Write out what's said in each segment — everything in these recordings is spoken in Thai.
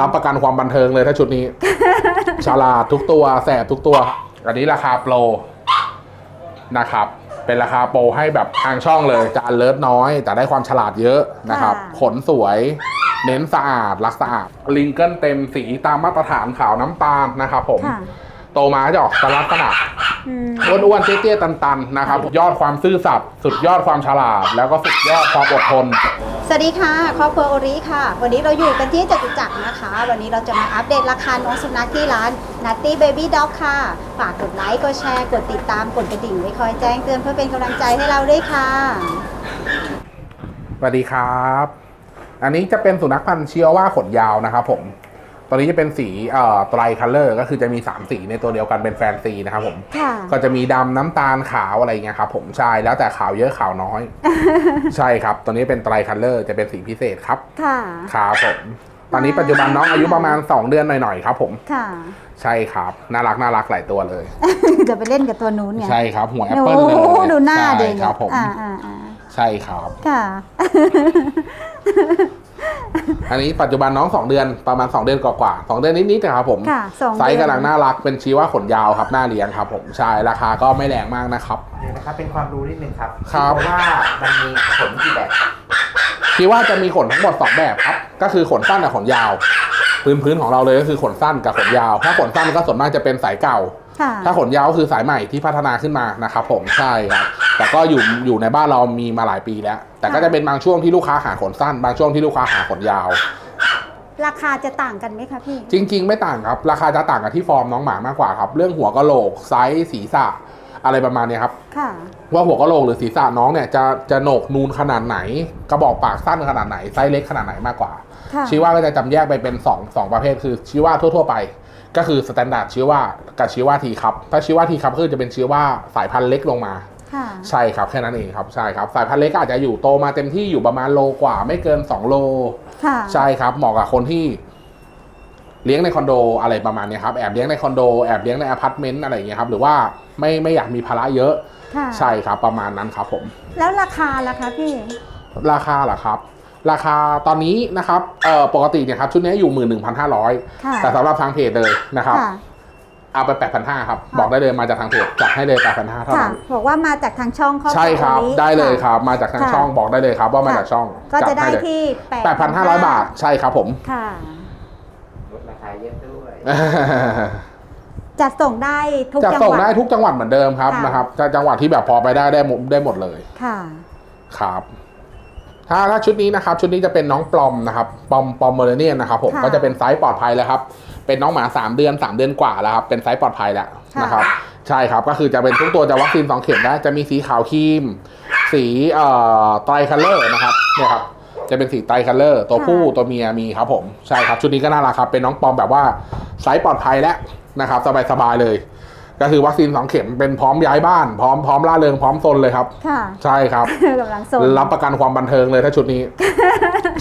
รับประกันความบันเทิงเลยถ้าชุดนี้ ฉลาดทุกตัวแสบทุกตัว อันนี้ราคาโปรนะครับ เป็นราคาโปรให้แบบทางช่องเลยจะอันเลิศน้อย แต่ได้ความฉลาดเยอะนะครับ ค่ะ ขนสวย เน้นสะอาดรักสะอาดลิงเกิลเต็มสีตามมาตรฐานขาวน้ำตาลนะครับผม ค่ะ โตมาจะออกสลักษณะอืมอ้วนๆเตี้ยๆตันๆนะครับ ยอดความซื่อสัตย์สุดยอดความฉลาด แล้วก็สุดยอดความอดทน สวัสดีค่ะครอบครัวโอริค่ะ วันนี้เราอยู่กันที่จตุจักรนะคะ วันนี้เราจะมาอัปเดตราคาน้องสุนัขที่ร้าน Nutty Baby Dog ค่ะ ฝากกดไลค์กดแชร์กดติดตามกดกระดิ่งไว้คอยแจ้งเตือนเพื่อเป็นกำลังใจให้เราด้วยค่ะสวัสดีครับ อันนี้จะเป็นสุนัขพันธุ์เชียว่าขนยาวนะครับผม ตัวนี้จะเป็นสีเอ่อไตรคัลเลอร์ก็คือจะมี 3 สีในตัวเดียวกันเป็นแฟนซีนะครับผมค่ะ ก็จะมีดำน้ำตาลขาวอะไรเงี้ยครับผมใช่แล้วแต่ขาวเยอะขาวน้อย ใช่ครับ ตัวนี้เป็นไตรคัลเลอร์จะเป็นสีพิเศษครับค่ะ ครับผมตอนนี้ปัจจุบันน้องอายุประมาณ 2 เดือนหน่อยๆครับ ผมค่ะ ใช่ครับน่ารักน่ารักหลายตัวเลย จะไปเล่นกับตัวนู้นไงใช่ครับหัวแอปโอ้เปิลเลยโหดูหน้าเด็กใช่ครับผมอ่าอ่าอ่าใช่ครับ ค่ะ อันนี้ปัจจุบันน้อง 2 เดือนประมาณ 2 เดือนกว่าๆสองเดือนนิดๆนะครับผมค่ะสองไซส์เดือนกำลังน่ารักเป็นชีว่าขนยาวครับหน้าเลี้ยงครับผมใช่ราคาก็ไม่แรงมากนะครับ เดี๋ยวนะครับเป็นความรู้นิดนึงครับครับ เพราะว่ามันมีขนกี่แบบชีว่าจะมีขนทั้งหมด 2 แบบครับ ก็คือขนสั้นกับขนยาว พื้นพื้นของเราเลยก็คือขนสั้นกับขนยาว ถ้าขนสั้นก็ส่วนมากจะเป็นสายเก่า ค่ะ ถ้าขนยาวก็คือสายใหม่ที่พัฒนาขึ้นมานะครับผมใช่ครับแต่ก็อยู่อยู่ในบ้านเรามีมาหลายปีแล้ว แต่ก็จะเป็นบางช่วงที่ลูกค้าหาขนสั้น บางช่วงที่ลูกค้าหาขนยาว ราคาจะต่างกันไหมคะพี่ จริง ๆ ไม่ต่างครับ ราคาจะต่างกับที่ฟอร์มน้องหมามากกว่าครับ เรื่องหัวกะโหลกไซส์ศีรษะอะไรประมาณเนี้ยครับค่ะว่าหัวกะโหลกหรือศีรษะน้องเนี่ยจะจะโหนกนูนขนาดไหน กระบอกปากสั้นขนาดไหนไซส์เล็กขนาดไหนมากกว่าค่ะชีว่าก็จะจำแยกไปเป็น2งประเภทคือชีว่าทั่ว ๆ ไป ก็คือสแตนดาร์ดชีว่ากับชีว่าทีครับถ้าชีว่าทีครับคือจะเป็นชีว่าสายพันธุ์เล็กลงมาค่ะ ใช่ครับแค่นั้นเองครับใช่ครับสายพันธุ์เล็กก็อาจจะอยู่โตมาเต็มที่อยู่ประมาณโลกว่า ไม่เกิน 2 โลค่ะใช่ครับเหมาะกับคนที่เลี้ยงในคอนโดอะไรประมาณเนี้ยครับแอบเลี้ยงในคอนโดแอบเลี้ยงในอพาร์ตเมนต์อะไรอย่างเงี้ยครับหรือว่าไม่ไม่อยากมีภาระเยอะค่ะใช่ครับประมาณนั้นครับผม แล้วราคาล่ะคะพี่ ราคาเหรอครับ ราคาตอนนี้นะครับเอ่อปกติเนี่ยครับชุดนี้อยู่ 11,500ค่ะแต่สำหรับทางเพจเลยนะครับค่ะ เอาไป 8,500ครับ บอกได้เลยมาจากทางเพจจัดให้เลย 8,500เท่าค่ะนั้นบอกว่ามาจากทางช่องเขาใช่ครับตงนี้ได้เลยะ ครับ มาจากทางค่ะ ช่องบอกได้เลยครับ ว่ามาจากช่องก็จะได้ให้เลยที่8,500 บาทใช่ครับผม ค่ะ ลดราคาเยอะด้วย จัดส่งได้ทุกจะจังส่งหวัดได้ทุกจังหวัดเหมือนเดิมครับค่ะ นะครับจะจังหวัดที่แบบพอไปได้ได้หมดได้หมดเลย ค่ะ ครับ ถ้าถ้าชุดนี้นะครับ ชุดนี้จะเป็นน้องปลอมนะครับ ปลอมปลอมเมอร์เนียนนะครับผม ค่ะก็จะเป็นไซส์ปลอดภัยแล้วครับ เป็นน้องหมาสามเดือนสามเดือนกว่าแล้วครับเป็นไซส์ปลอดภัยแล้วค่ะนะครับใช่ครับก็คือจะเป็นทุกตัวจะวัคซีนสองเข็มนะจะมีสีขาวครีม สีเอ่อไตรคัลเลอร์นะครับเนี่ยครับจะเป็นสีไตรคัลเลอร์ตัวผู้ตัวเมียมีครับผมใช่ครับชุดนี้ก็น่ารักครับเป็นน้องปลอมแบบว่าไซส์ปลอดภัยแล้วนะครับสบายๆเลยก็คือวัคซีนสองเข็มเป็นพร้อมย้ายบ้าน พร้อมพร้อมล่าเริงพร้อมซนเลยครับค่ะใช่ครับกำลังส่งรับประกันความบันเทิงเลยถ้าชุดนี้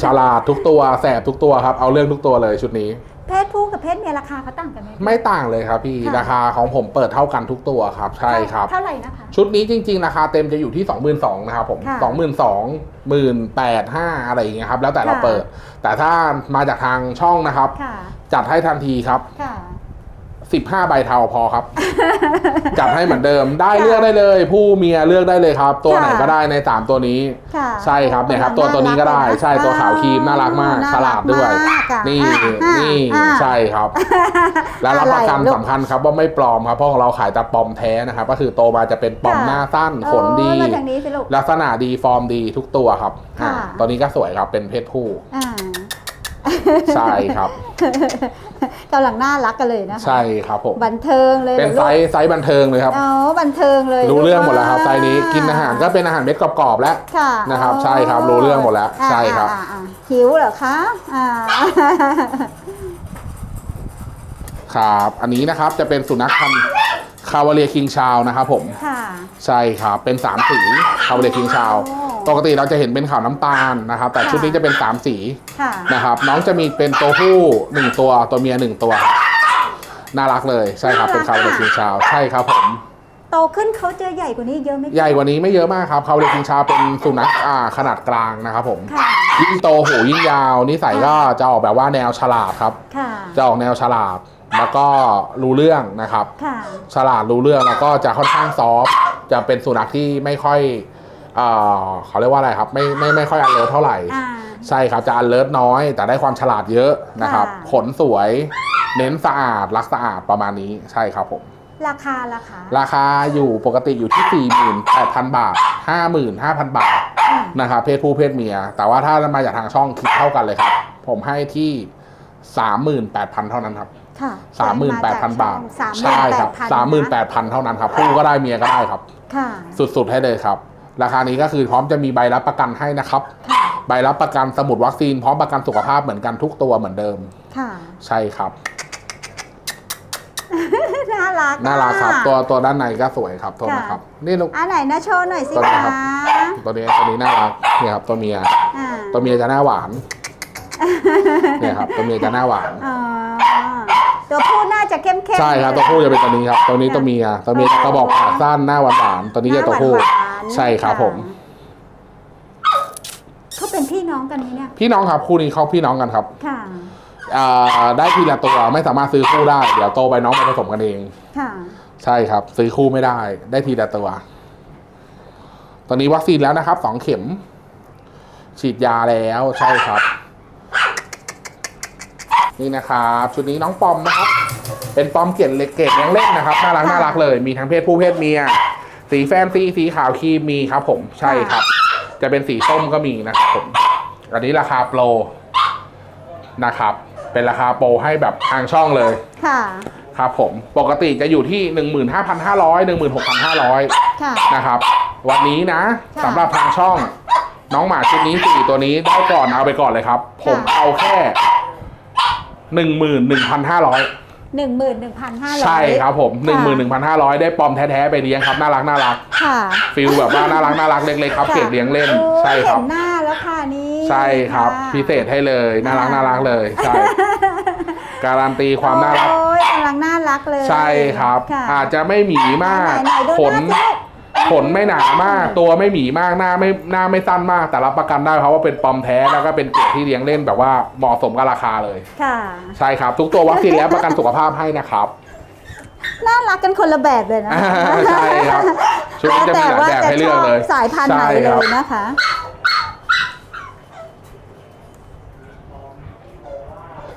ฉลาดทุกตัวแสบทุกตัวครับ เอาเรื่องทุกตัวเลยชุดนี้ เพศผู้กับเพศเมียราคาเขาต่างกันไหมไม่ต่างเลยครับพี่ค่ะ ราคาของผมเปิดเท่ากันทุกตัวครับ ใช่ครับ เท่าไหร่นะคะ ชุดนี้จริงๆ ราคาเต็มจะอยู่ที่ 22,000นะครับผมค่ะ22,000 18,500อะไรอย่างเงี้ยครับ แล้วแต่เราค่ะ เปิด แต่ถ้ามาจากทางช่องนะครับ ค่ะ จัดให้ทันทีครับ ค่ะ 15ใบเทาพอครับ จัดให้เหมือนเดิมได้ค่ะเลือกได้เลย ผู้เมียเลือกได้เลยครับ ตัวไหนค่ะก็ได้ใน 3 ตัวนี้ ค่ะใช่ครับเนี่ยครับตัวตัวนี้ก็ได้ ใช่ตัวขาวครีมน่ารักมากน่ฉลาดด้วยมากอะนี่อะอะนี่อะ ใช่ครับ และรับประกันอะไรลูกสำคัญครับว่าไม่ปลอมครับเพราะของเราขายแต่ปลอมแท้นะครับ ก็คือโตมาจะเป็นปลอมค่ะหน้าสั้นขนดี โอ้ยมาทางนี้สิลูก ลักษณะดีฟอร์มดีทุกตัวครับค่ะ อ่าตัวนี้ก็สวยครับเป็นเพศผู้ อ่า ใช่ครับกำลังน่ารักกันเลยนะคะใช่ครับผมบันเทิงเลยเป็นหรอไซลูกส์ไซส์บันเทิงเลยครับอ๋อบันเทิงเลยรู้เรื่องหมดแล้วครับกไซส์นี้กินอาหารก็เป็นอาหารเม็ดกรอบๆแล้วค่ะนะครับใช่ครับรู้เรื่องหมดแล้วาใช่ครับอ่าอ่าหิวเหรอคะอ่าครับ อันนี้นะครับจะเป็นสุนัขพันธุ์ คาวาเลียคิงชาวนะครับผม ค่ะ ใช่ครับ เป็นสามสีคาวาเลียคิงชาวโอ้ปกติเราจะเห็นเป็นขาวน้ำตาลนะครับ แต่ค่ะชุดนี้จะเป็นสามสีค่ะ นะครับ น้องจะมีเป็นตัวผู้หนึ่งตัว ตัวเมียหนึ่งตัว น่ารักเลย ใช่ครับ เป็นคาวาเลียคิงชาว ใช่ครับผม โตขึ้นเขาจะใหญ่กว่านี้เยอะไหมใหญ่กว่านี้ไม่เยอะมากครับคาวาเลียคิงชาวเป็นสุนัขอ่าขนาดกลางนะครับผม ค่ะ ยิ่งโตหูยิ่งยาว นิสัยก็จะออกแบบว่าแนวฉลาดครับ ค่ะ จะออกแนวฉลาด แล้วก็รู้เรื่องนะครับ ค่ะ ฉลาดรู้เรื่องแล้วก็จะค่อนข้างซอฟต์จะเป็นสุนัขที่ไม่ค่อยเอ่อเขาเรียกว่าอะไรครับ ไม่ไม่ไม่ค่อยอันเลิศเท่าไหร่ อ่า ใช่ครับจะอันเลิศน้อย แต่ได้ความฉลาดเยอะนะครับ ค่ะ ขนสวย เน้นสะอาดรักสะอาดประมาณนี้ใช่ครับผม ราคาราคาราคาอยู่ปกติอยู่ที่ 48,000 บาท 55,000 บาทอ่านะครับเพศผู้เพศเมีย แต่ว่าถ้ามาจากทางช่องคิดเท่ากันเลยครับ ผมให้ที่ 38,000 เท่านั้นครับ ค่ะ38,000บาทสามใช่ครับ38,000 38,000เท่านั้นครับคู่ก็ได้เมียก็ได้ครับค่ะสุดๆให้เลยครับ ราคานี้ก็คือพร้อมจะมีใบรับประกันให้นะครับค่ะใบรับประกันสมุดวัคซีนพร้อมประกันสุขภาพเหมือนกันทุกตัวเหมือนเดิมค่ะใช่ครับน่ารักน่ารักครับอะตัวตัวด้านในก็สวยครับตัวนะครับ นี่ลูกอะไหนนะโชว์หน่อยสิตัวนี้คะครับตัวนี้ตัวนี้น่ารักเนี่ยครับตัวเมียอ่าตัวเมียจะหน้าหวานเนี่ยครับตัวเมียจะหน้าหวานอ๋อ ตัวผู้น่าจะเข้มๆใช่ครับตัวผู้จะเป็นตัวนี้ครับตัวนี้ตัวเมียตัวเมียจะกระบอกปากสั้นหน้าหวานหวานๆตัวนี้จะตัวผู้หน้าหวานๆใช่ครับผมเขาเป็นพี่น้องกันไหมเนี่ยพี่น้องครับคู่นี้เขาพี่น้องกันครับค่ะอ่าได้ทีละตัวไม่สามารถซื้อคู่ได้ เดี๋ยวโตไปน้องไปผสมกันเองค่ะใช่ครับ ซื้อคู่ไม่ได้ ได้ทีละตัว ตอนนี้วัคซีนแล้วนะครับสองเข็ม ฉีดยาแล้วใช่ครับ นี่นะครับชุดนี้น้องปอมนะครับ เป็นปอมเกล็ดเล็กเกล็ดยังเล่นนะครับน่ารักค่ะน่ารักเลย มีทั้งเพศผู้เพศเมีย สีแฟนซีสีขาวครีมมีครับผมใช่ครับ จะเป็นสีส้มก็มีนะครับผมอันนี้ราคาโปรนะครับ เป็นราคาโปรให้แบบทางช่องเลยค่ะครับผมปกติจะอยู่ที่ 15,500 16,500ค่ะนะครับ วันนี้นะค่ะสำหรับทางช่อง น้องหมาชุดนี้สี่ตัวนี้ได้ก่อนเอาไปก่อนเลยครับ ผมเอาแค่ 11,500หนึ่งหมื่นหนึ่งพันห้าร้อยใช่ครับผมค่ะ11,500ได้ปอมแท้ๆไปเลี้ยงครับน่ารักน่ารักค่ะฟิลแบบว่าน่ารักน่ารักเล็กๆครับค่ะเก็บเลี้ยงเล่นโอ้ยใช่ครับเห็นหน้าแล้วค่ะนี่ใช่ครับะพิเศษให้เลยน่ารักน่ารักเลยใช่การันตีความน่ารักโอ้ยกำลังน่ารักเลย ใช่ครับะอาจจะไม่หมีมากไหนๆดูขนหน้าสิ ขนไม่หนามาก ตัวไม่หมีมากหน้าไม่หน้าไม่สั้นมาก แต่รับประกันได้เพราะว่าเป็นปอมแท้แล้วก็เป็นเกรดที่เลี้ยงเล่นแบบว่าเหมาะสมกับราคาเลย ค่ะ ใช่ครับ ทุกตัววัคซีนแล้วประกันสุขภาพให้นะครับ น่ารักกันคนละแบบเลยนะใช่ครับชุดนี้จะมีหลายแบบให้เลือกเลยแต่ว่าจะชอบสายพันธุ์ไหนใช่เลครับ ยนะคะ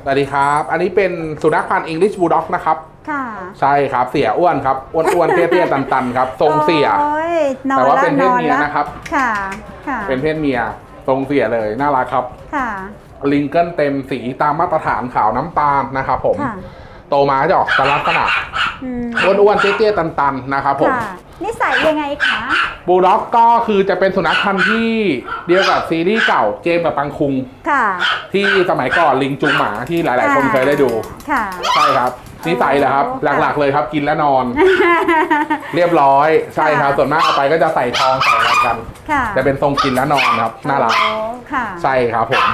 สวัสดีครับ อันนี้เป็นสุนัขพันธุ์ English Bulldog นะครับ ค่ะ ใช่ครับเสียอ้วนครับอ้วนๆเตี้ยๆตันๆครับทรงเสียโอ้ยนอนแต่ว่าละเป็นเพศเมียอละนะครับ ค่ะ ค่ะ เป็นเพศเมียทรงเสียเลยน่ารักครับ ค่ะ ลิงเกิลเต็มสีตามมาตรฐานขาวน้ำตาลนะครับผมค่ะโตมาจะออกจะลักษณะอืมอ้วนๆเตี้ยๆตันๆนะครับผมค่ะนิสัยยังไงคะบูลด็อกก็คือจะเป็นสุนัขพันธุ์ที่เดียวกับซีรีส์เก่าเจมส์กับปังคุง ค่ะ ที่สมัยก่อนลิงจุงหมาที่หลาย ๆ คนเคยได้ดู ค่ะ ใช่ครับ นิสัยเหรอครับโอ้ค่ะหลักๆเลยครับกินและนอน เรียบร้อยใช่ครับค่ะส่วนมากเอาไปก็จะใส่ทองใส่อะไรกัน ค่ะจะเป็นทรงกินและนอนครับน่ารักโอ้ค่ะใช่ครับผม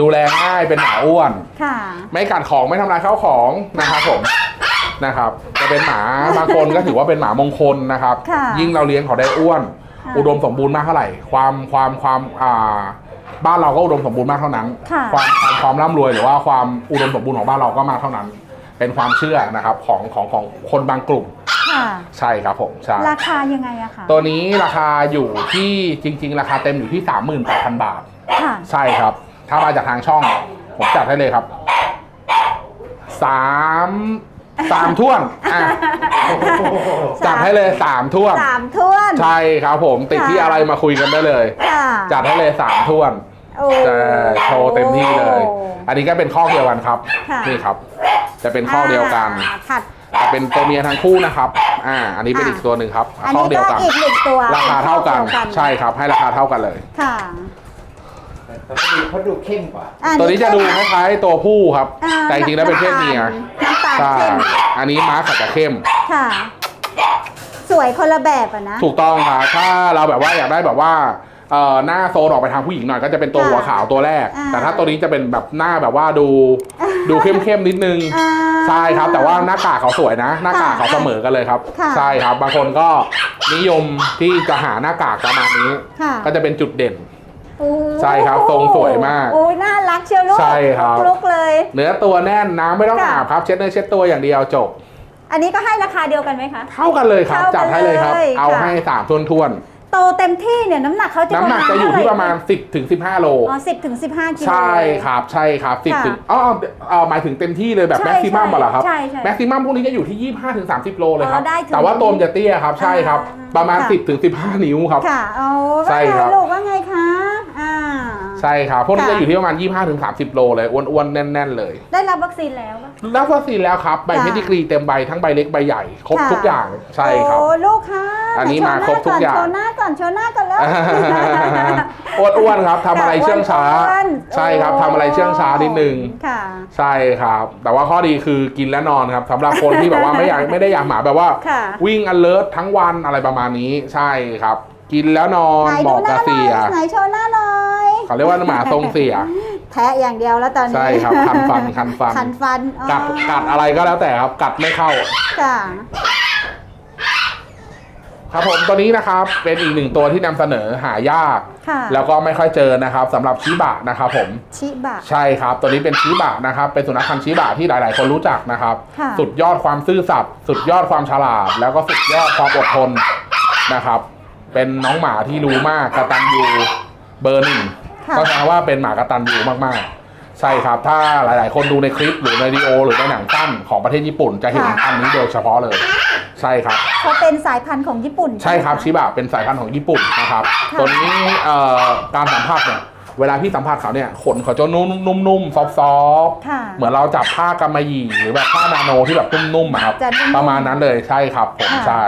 ดูแลง่ายเป็นหมาอ้วน ค่ะไม่กัดของไม่ทำลายข้าวของนะครับผมนะครับ จะเป็นหมาบางคนก็ถือว่าเป็นหมามงคลนะครับ ค่ะยิ่งเราเลี้ยงเขาได้อ้วนค่ะอุดมสมบูรณ์มากเท่าไหร่ ความความความอ่าบ้านเราก็อุดมสมบูรณ์มากเท่านั้น ค่ะ ความความความร่ำรวยหรือว่าความอุดมสมบูรณ์ของบ้านเราก็มากเท่านั้น เป็นความเชื่อนะครับของของของคนบางกลุ่มค่ะใช่ครับผมใช่ราคายังไงอะคะตัวนี้ราคาอยู่ที่จริง ๆ ราคาเต็มอยู่ที่ 38,000 บาท ค่ะ ใช่ครับ ถ้ามาจากทางช่อง ผมจัดให้เลยครับสามสามท่วนอะจัดให้เลยสามท่วนสามท่วน ใช่ครับผมติดที่อะไรมาคุยกันได้เลย ค่ะจัดให้เลยสามท่วนโอ้ จะโชว์เต็มที่เลยอั นนี้ก็เป็นข้อเดียวกันครับ ค่ะ นี่ครับ จะเป็นข้อเดียวกันอ่าถัดแต่เป็นตัวเมียทั้งคู่นะครับ อ่า อันนี้เป็นอะอีกตัวหนึ่งครับอันข้อนี้เดียก็วกัน อีกหนึ่งตัวราคาเท่ากัน ป็ข้อดียวใช่ครับ ให้ราคาเท่ากันเลย ค่ะแต่เขาดูเขาดูเข้มกว่าอัตัวนี้จะดูคล้ายๆตัวผู้ครับ อ่าแต่จริงๆแล้วเป็นเพศเมียน้ำตาลใช่ เข้มอันนี้ม้าขัดจะเข้ม ค่ะ สวยคนละแบบอะนะ ถูกต้องครับถ้าเราแบบว่าอยากได้แบบว่า เอ่อหน้าโซนออกไปทางผู้หญิงหน่อยก็จะเป็นตัวค่ะหัวขาวตัวแรก อ่า แต่ถ้าตัวนี้จะเป็นแบบหน้าแบบว่าดูดูเข้มๆนิดนึง อ่า ใช่ครับ แต่ว่าหน้ากากเขาสวยนะ หน้ากากเขาเสมอกันเลยครับ ค่ะ ใช่ครับบางคนก็นิยมที่จะหาหน้ากากประมาณนี้ ค่ะก็จะเป็นจุดเด่น โอ้ใช่ครับทรงสวยมากโอ้ยน่ารักเชียวลูกใช่ครับ ลุกๆเลย เนื้อตัวแน่นน้ำไม่ต้องค่ะ อาบครับ เช็ดเนื้อเช็ดตัวอย่างเดียวจบ อันนี้ก็ให้ราคาเดียวกันไหมคะ เท่ากันเลยครับ เท่ากันจัดให้เลยครับ เลยเอาค่ะ ให้สามทวนทวน โตเต็มที่เนี่ยน้ำหนักเขาๆจะน้ำหนักจะอยู่ที่ประมาณเท่ไห10ถึง15 โล อ๋อสิบถึงสิบห้ากิโล ใช่ครับใช่ครับ10ค่ะถึงอ๋อเอ่อหมายถึงเต็มที่เลยแบบใช่แม็กซิมัมใช่เหรอครับใช่ใช่แม็กซิมัมพวกนี้จะอยู่ที่ 25ถึง30 โลเลยครับ อ๋อได้ถึงแต่ว่าตัวมนจะเตี้ยครับใช่ครับ อ่าประมาณ ค่ะ 10ถึง15 นิ้วครับ ค่ะเอาใช่ว่าไงครับ ลูกว่าไงคะอ่า ใช่ครับพวกนี้ค่ะจะอยู่ที่ประมาณ 25ถึง30 โลเลยอ้วนๆแน่น ๆ เลย ได้รับวัคซีนแล้วปะ รับวัคซีนแล้วครับใบค่ะเพดิกรีเต็มใบทั้งใบเล็กใบใหญ่ครบค่ะ ทุกอย่างใช่ครับ โอ้ลูกค่ะอันนี้ไหมาครบทุกอย่าง โชว์หน้าก่อนโชว์หน้าก่อนแล้ว อ้วนๆครับทำอะไรเชื่องช้าอ้วนๆใช่ครับทำอะไรเชื่องช้านิดนึง ค่ะ ใช่ครับ แต่ว่าข้อดีคือกินและนอนครับสำหรับคนที่แบบว่าไม่อยากไม่ได้อยากหมาแบบว่า ค่ะวิ่ง alert ทั้งวันอะไรประมาณนี้ ใช่ครับ กินแล้วนอนไหนเหดูมาะหกัน้าบหน่อเสียย ไหนโชว์หน้าหน่อย เขาเรียกว่าหมาทรงเสีย แทะอย่างเดียวแล้วตอนนี้ ใช่ครับคันฟันคันฟันคันฟันอ๋อกัดกัดอะไรก็แล้วแต่ครับ กัดไม่เข้าค่ะครับผมตัวนี้นะครับเป็นอีกหนึ่งตัวที่นำเสนอหายากค่ะแล้วก็ไม่ค่อยเจอนะครับสำหรับชิบะนะครับผมชิบะใช่ครับ ตัวนี้เป็นชิบะนะครับ เป็นสุนัขพันธุ์ชิบะที่หลาย ๆ คนรู้จักนะครับค่ะสุดยอดความซื่อสัตย์สุดยอดความฉลาด แล้วก็สุดยอดความอดทนนะครับ เป็นน้องหมาที่รู้มากกระตันยูเบอร์หนึ่งค่ะ ก็แสดงว่าเป็นหมากระตันยูมากๆ ใช่ครับ ถ้าหลาย ๆ คนดูในคลิปหรือในวิดีโอ หรือในหนังสั้นของประเทศญี่ปุ่นจะเห็นอันนี้โดยเฉพาะเลย ใช่ครับ เขาเป็นสายพันธุ์ของญี่ปุ่นใช่ครับไหมะชิบะเป็นสายพันธุ์ของญี่ปุ่นนะครับค่ะตัวนี้เอ่อการสัมผัสเนี่ยเวลาพี่สัมผัสเขาเนี่ยขนเขาจะนุ่มนุ่มๆซอฟต์ค่ะๆเหมือนเราจับผ้ากำมะหยี่หรือแบบผ้านาโนที่แบบนุ่มๆอะครับจะนุ่มๆประมาณนั้นเลยใช่ครับผมค่ะใช่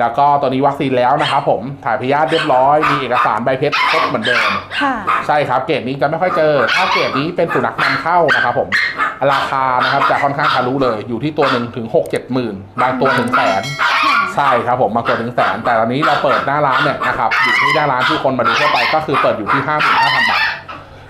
แล้วก็ตัวนี้วัคซีนแล้วนะครับผมถ่ายพยาธิเรียบร้อย มีเอกสารใบเพชรครบเหมือนเดิม ค่ะ ใช่ครับเกรดนี้จะไม่ค่อยเจอ ถ้าเกรดนี้เป็นสุนัขนำเข้านะครับผม ราคานะครับจะค่อนข้างทะลุเลย อยู่ที่ตัวหนึ่งถึงหกเจ็ดหมื่นบางตัวถึงแสน ใช่ครับผมบางตัวถึงแสน แต่ตอนนี้เราเปิดหน้าร้านเนี่ยนะครับอยู่ที่หน้าร้านที่คนมาดูทั่วไปก็คือเปิดอยู่ที่ห้าหมื่นห้าพันบาท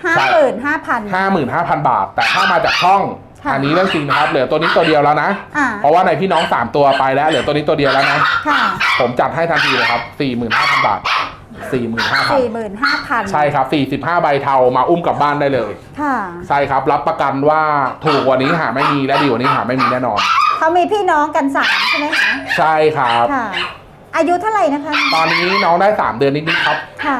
ห้าใช่หมื่นห้าพันห้าหมื่นห้าพันบาท แต่ถ้ามาจากช่อง ค่ะอันนี้เรื่องจริงนะครับเหลือตัวนี้ตัวเดียวแล้วนะ อ่า เพราะว่าในพี่น้องสามตัวไปแล้วเหลือตัวนี้ตัวเดียวแล้วนะ ค่ะ ผมจัดให้ทันทีเลยครับสี่หมื่นห้าพันบาทสี่หมื่นห้าพันสี่หมื่นห้าพันใช่ครับสี่สิบห้าใบเทามาอุ้มกลับบ้านได้เลย ค่ะ ใช่ครับ รับประกันว่าถูกกว่านี้หาไม่มีและดีกว่านี้หาไม่มีแน่นอน เขามีพี่น้องกันสามใช่ไหมคะ ใช่ครับ ค่ะ อายุเท่าไหร่นะคะ ตอนนี้น้องได้ 3 เดือนนิดๆครับ ค่ะ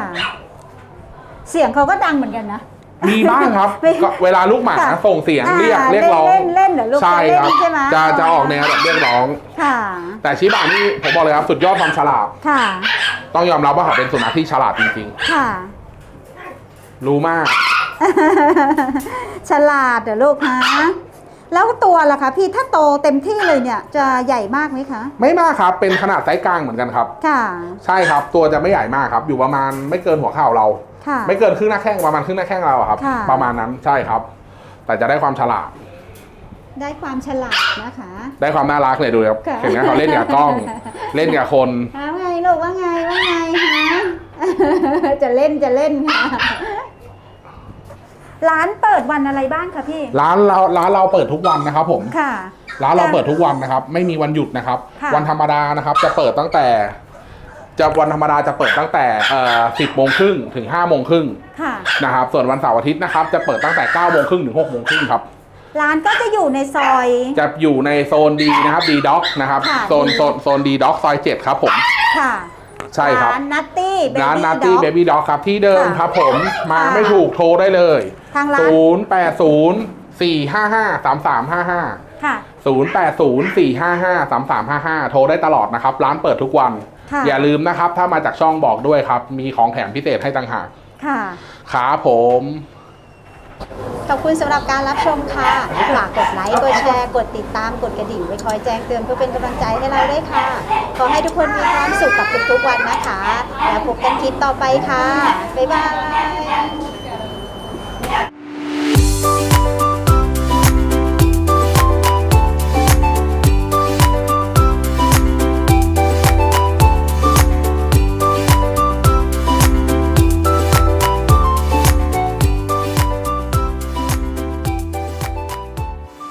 เสียงเขาก็ดังเหมือนกันนะ มีบ้างครับไม่ก็เวลาลูกหมาค่ะส่งเสียงอ่าเรียกเรียกร้อง เล่นเล่นเหรอลูกใช่ครับเล่นใช่ไหมจะจะออกแนวแบบเรียกร้อง ค่ะ แต่ชิบะนี่ผมบอกเลยครับสุดยอดความฉลาด ค่ะ ต้องยอมรับว่าเขาเป็นสุนัขที่ฉลาดจริงค่ะ ๆ รู้มาก ฉลาดเหรอลูกฮะแล้วตัวล่ะคะพี่ถ้าโตเต็มที่เลยเนี่ยจะใหญ่มากไหมคะ ไม่มากครับ เป็นขนาดไซส์กลางเหมือนกันครับ ค่ะ ใช่ครับ ตัวจะไม่ใหญ่มากครับ อยู่ประมาณไม่เกินหัวเข่าเรา ค่ะไม่เกินครึ่งหน้าแข้งประมาณครึ่งหน้าแข้งเราอะครับ ค่ะ ประมาณนั้นใช่ครับ แต่จะได้ความฉลาด ได้ความฉลาดนะคะ ได้ความน่ารักเนี่ยดูครับค่ะ เห็นไหมเขาเล่นกับกล้อง เล่นกับคนฮะว่าไงลูกว่าไงว่าไงฮะ จะเล่นจะเล่นค่ะ ร้านเปิดวันอะไรบ้างคะพี่ ร้านเราร้านเราเปิดทุกวันนะครับ ผม ค่ะ ร้านเราเปิดทุกวันนะครับ ไม่มีวันหยุดนะครับ ค่ะ วันธรรมดานะครับ จะเปิดตั้งแต่ จะวันธรรมดาจะเปิดตั้งแต่เอ่อสิบโมงครึ่งถึงห้าโมงครึ่งค่ะ นะครับ ส่วนวันเสาร์อาทิตย์นะครับจะเปิดตั้งแต่เก้าโมงครึ่งถึงหกโมงครึ่งครับ ร้านก็จะอยู่ในซอย จะอยู่ในโซนดีนะครับดีด็อกนะครับ ค่ะ โซนโซนโซนดีด็อกซอยเจ็ดครับผม ค่ะใช่ครับร้านนัตตี้ร้านนาตี้เบบี้ด็อกครับที่เดิมค่ะครับผม มาค่ะ ไม่ถูกโทรได้เลย ทางร้านศูนย์แปดศูนย์สี่ห้าห้าสามสามห้าห้าค่ะ 0804553355 โทรได้ตลอดนะครับ ร้านเปิดทุกวันค่ะ อย่าลืมนะครับ ถ้ามาจากช่องบอกด้วยครับ มีของแถมพิเศษให้ต่างหากค่ะครับผม ขอบคุณสำหรับการรับชมค่ะ ฝากกดไลค์ กดแชร์ กดติดตาม กดกระดิ่งไว้คอยแจ้งเตือนเพื่อเป็นกำลังใจให้เราด้วยค่ะ ขอให้ทุกคนมีความสุขกับทุกๆวันนะคะ แล้วพบกันคลิปต่อไปค่ะ บ๊ายบาย